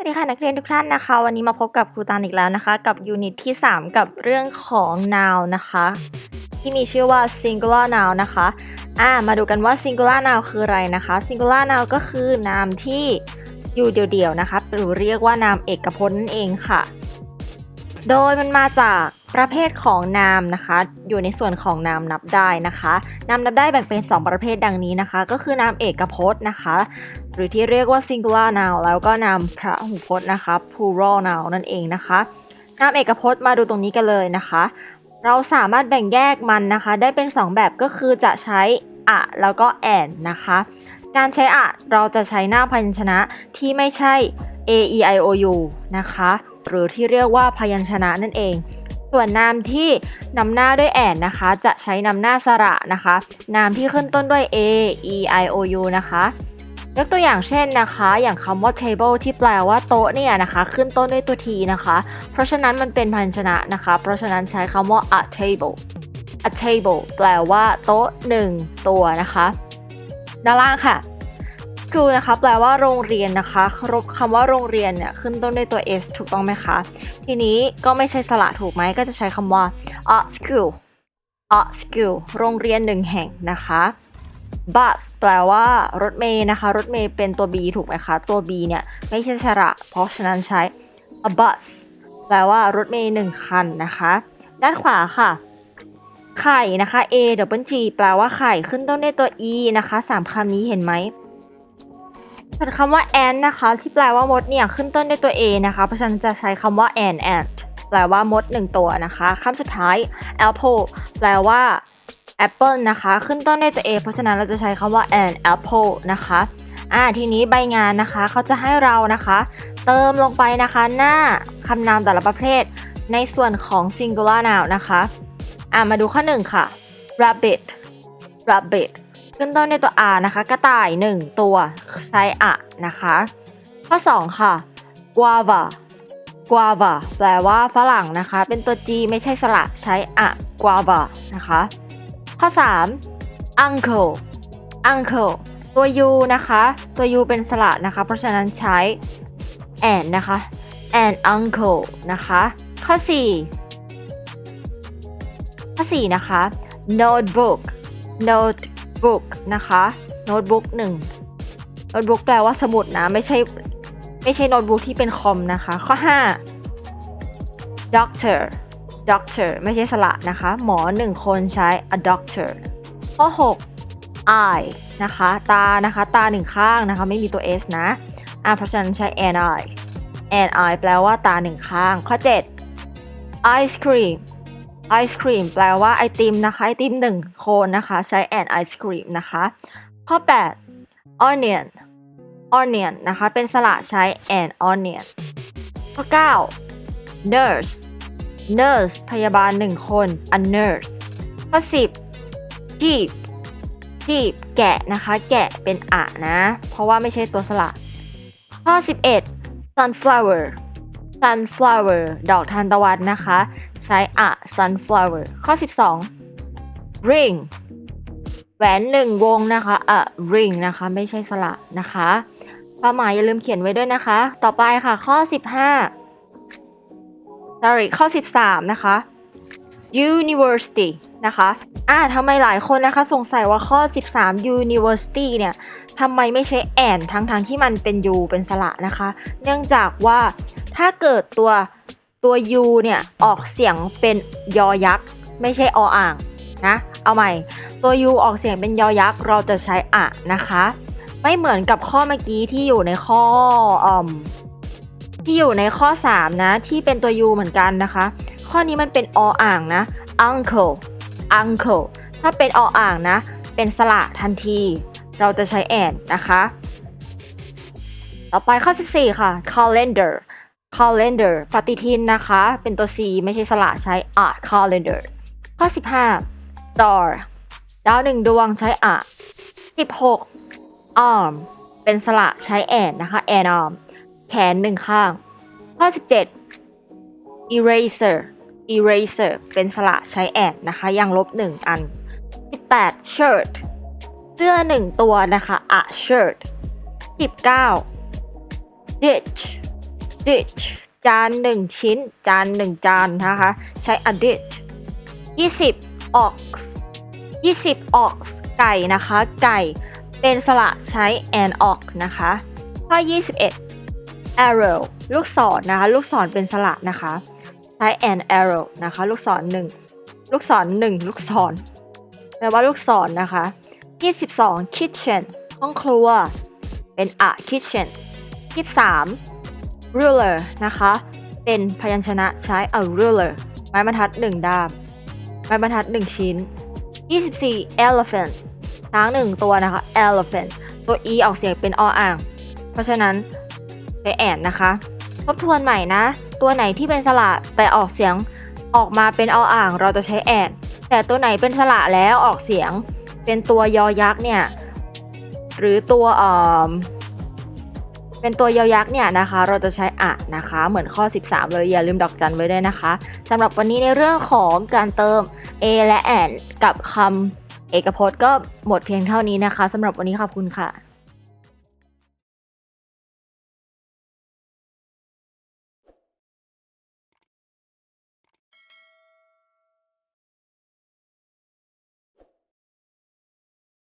สวัสดีค่ะนักเรียนทุกท่านนะคะ วันนี้มาพบกับครูตานอีกแล้วนะคะ กับยูนิตที่ 3 กับเรื่องของ noun นะคะ ที่มีชื่อว่า singular noun นะคะอ่ามาดูกันว่า singular noun คืออะไรนะคะ singular noun ก็คือนามที่อยู่เดี่ยวๆนะคะหรือเรียกว่านามเอกพจน์นั่นเองค่ะ โดยมันมาจาก ประเภทของนามนะคะ อยู่ในส่วนของนามนับได้นะคะนามนับได้แบ่งเป็น 2 ประเภทดังนี้นะคะ ก็คือนามเอกพจน์นะคะ หรือที่เรียกว่า singular noun แล้วก็นามพระหูพจน์นะคะ plural noun นั่นเองนะคะนามเอกพจน์มาดูตรงนี้กันเลยนะคะ เราสามารถแบ่งแยกมันนะคะ ได้เป็น 2 แบบก็คือจะใช้อะแล้วก็ and นะคะ การใช้อะเราจะใช้หน้าพยัญชนะที่ไม่ใช่ a e i o u นะคะ หรือที่เรียกว่าพยัญชนะนั่นเอง ส่วนนามที่นำหน้าด้วย and นะคะ จะใช้นำหน้าสระนะคะ นามที่ขึ้นต้นด้วย a e i o u นะคะยกตัวอย่างเช่นนะคะ อย่างคำว่า table ที่แปลว่าโต๊ะเนี่ยนะคะ ขึ้นต้นด้วยตัว t นะคะ เพราะฉะนั้นมันเป็นพยัญชนะนะคะ เพราะฉะนั้นใช้คำว่า a table a table แปลว่าโต๊ะหนึ่งตัวนะคะ ด้านล่างค่ะ school นะคะแปลว่าโรงเรียนนะคะคำว่าโรงเรียนเนี่ยขึ้นต้นด้วยตัว s ถูกต้องไหมคะ ทีนี้ก็ไม่ใช่สระถูกไหมก็จะใช้คำว่า a school a school โรงเรียนหนึ่งแห่งนะคะ bus แปลว่ารถเมย์นะคะ รถเมย์เป็นตัว b ถูกไหมคะ ตัว b เนี่ยไม่ใช่สระ เพราะฉะนั้นใช้ a bus แปลว่ารถเมย์หนึ่งคันนะคะ ด้านขวาค่ะไข่นะคะ a double g แปลว่าไข่ขึ้นต้นด้วยตัว e นะคะสามคำนี้เห็นไหม ส่วนคำว่า ant นะคะ ที่แปลว่ามดเนี่ยขึ้นต้นด้วยตัว a นะคะ เพราะฉะนั้นจะใช้คำว่า an ant แปลว่ามดหนึ่งตัวนะคะคำสุดท้าย apple แปลว่า apple นะคะ ขึ้นต้นด้วยตัว a เพราะฉะนั้นเราจะใช้คำว่า an apple นะคะอ่าทีนี้ใบงานนะคะเขาจะให้เรานะคะ เติมลงไปนะคะหน้าคำนามแต่ละประเภท ในส่วนของ singular noun นะคะอ่ามาดูข้อหนึ่งค่ะ rabbit rabbit ขึ้นต้นด้วยตัว r นะคะ กระต่าย 1 ตัวใช้อะนะคะ ข้อ 2 ค่ะ guava guava แปลว่าฝรั่งนะคะ เป็นตัว g ไม่ใช่สระใช้อะ guava นะคะ ข้อ 3 uncle uncle ตัว u นะคะ ตัว u เป็นสระนะคะ เพราะฉะนั้นใช้ and นะคะ and uncle นะคะ ข้อ 4 ข้อ 4 นะคะ notebook note notebook นะคะ notebook 1 notebook แปลว่าสมุดนะ ไม่ใช่ไม่ใช่โน้ตบุ๊กที่เป็นคอมนะคะ ข้อ 5 doctor doctor ไม่ใช่สระนะคะ หมอหนึ่งคนใช้ a doctor ข้อ 6 eye นะคะ ตานะคะ ตาหนึ่งข้างนะคะ ไม่มีตัว s นะอะเพราะฉะนั้นใช้ an eye an eye แปลว่าตาหนึ่งข้าง ข้อ 7 ice cream ice cream แปลว่าไอติมนะคะไอติมหนึ่งโคนนะคะ ใช้ an ice cream นะคะ ข้อ 8 onion onion นะคะ เป็นสระใช้ an onion ข้อ 9 nurse nurse พยาบาลหนึ่งคน a nurse ข้อ 10 sheep sheep แกะนะคะ แกะเป็นอะนะ เพราะว่าไม่ใช่ตัวสระ ข้อ 11 sunflower sunflower ดอกทานตะวันนะคะ ใช้อะ sunflower ข้อ 12 ring แหวนหนึ่งวงนะคะอะ ring นะคะ ไม่ใช่สระนะคะความหมายอย่าลืมเขียนไว้ด้วยนะคะ ต่อไปค่ะ ข้อ 15 sorry ข้อ 13 นะคะ university นะคะอ่าทำไมหลายคนนะคะ สงสัยว่าข้อ 13 university เนี่ยทำไมไม่ใช้ and ทั้งทางที่มันเป็น u เป็นสระนะคะ เนื่องจากว่าถ้าเกิดตัว ตัว u เนี่ยออกเสียงเป็นยอยักษ์ ไม่ใช่ออ่างนะ เอาใหม่ ตัว u ออกเสียงเป็นยอยักษ์ เราจะใช้อะนะคะ ไม่เหมือนกับข้อเมื่อกี้ที่อยู่ในข้ออมที่อยู่ในข้อ 3 นะ ที่เป็นตัว u เหมือนกันนะคะ ข้อนี้มันเป็นออ่างนะ uncle uncle ถ้าเป็นออ่างนะ เป็นสระทันที เราจะใช้ and นะคะ ต่อไปข้อ 14 ค่ะ calendar calendar ปฏิทินนะคะ เป็นตัว c ไม่ใช่สระใช้ a calendar ข้อ 15 star ดาวหนึ่งดวงใช้ a 16 arm เป็นสระใช้ and นะคะ An arm แขนหนึ่งข้าง ข้อ 17 eraser eraser เป็นสระใช้ and นะคะ ยังลบหนึ่งอัน 18 shirt เสื้อหนึ่งตัวนะคะ a shirt 19 ditch dish จานหนึ่งชิ้น จานหนึ่งจานนะคะ ใช้ a dish 20 ox 20 ox ไก่นะคะ ไก่เป็นสระใช้ an ox นะคะข้อ21 arrow ลูกศรนะคะ ลูกศรเป็นสระนะคะ ใช้ an arrow นะคะ ลูกศรหนึ่งลูกศรหนึ่งลูกศรแปลว่าลูกศรนะคะ 22 kitchen ห้องครัว เป็น a kitchen 23 ruler นะคะ เป็นพยัญชนะใช้ a ruler ไม้บรรทัดหนึ่งด้าม ไม้บรรทัดหนึ่งชิ้น 24 elephant ช้างหนึ่งตัวนะคะ elephant ตัว e ออกเสียงเป็นออ่าง เพราะฉะนั้นใช้แอนนะคะ ทบทวนใหม่นะ ตัวไหนที่เป็นสระแต่ออกเสียงออกมาเป็นออ่าง เราจะใช้แอนแต่ตัวไหนเป็นสระแล้วออกเสียง เป็นตัวยอยักษ์เนี่ย หรือตัวอ่อ เป็นตัวยอยักษ์เนี่ยนะคะ เราจะใช้อะนะคะ เหมือนข้อ 13 เลยอย่าลืมดอกจันไว้ด้วยนะคะสำหรับวันนี้ในเรื่องของการเติม a และ and กับคำเอกพจน์ก็หมดเพียงเท่านี้นะคะสำหรับวันนี้ขอบคุณค่ะ